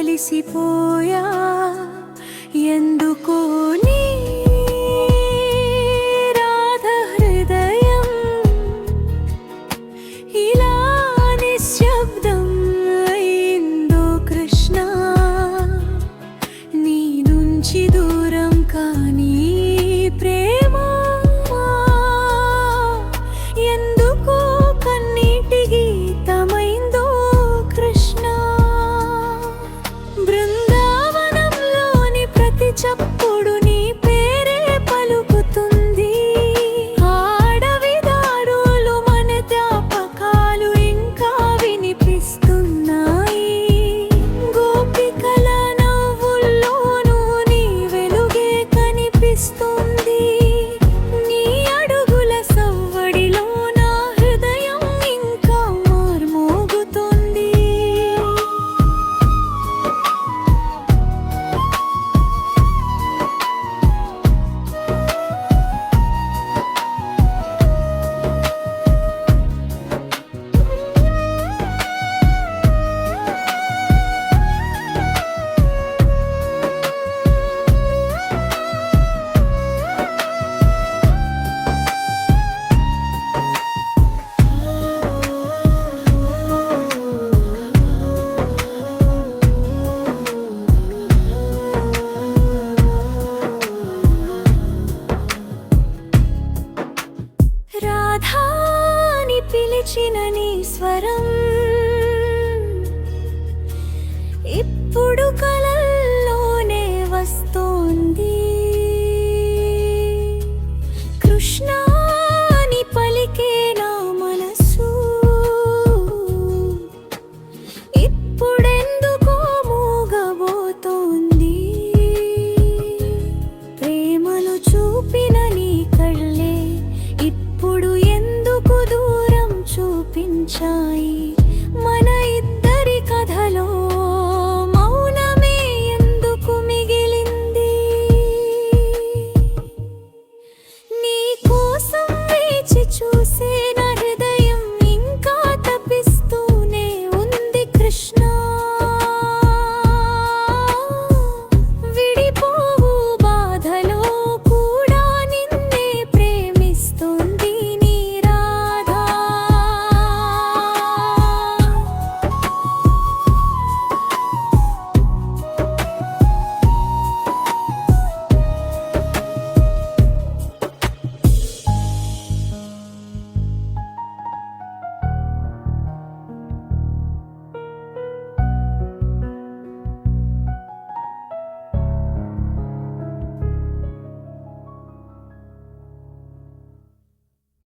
కలిసిపోయా? ఎందుకో రాధాని పిలిచిన నీ స్వరం. ఇప్పుడు కలల్లోనే వస్తోంది. కృష్ణాని పలికే నా మనసు. ఇప్పుడెందుకో మూగబోతోంది. ప్రేమను చూపిన চাই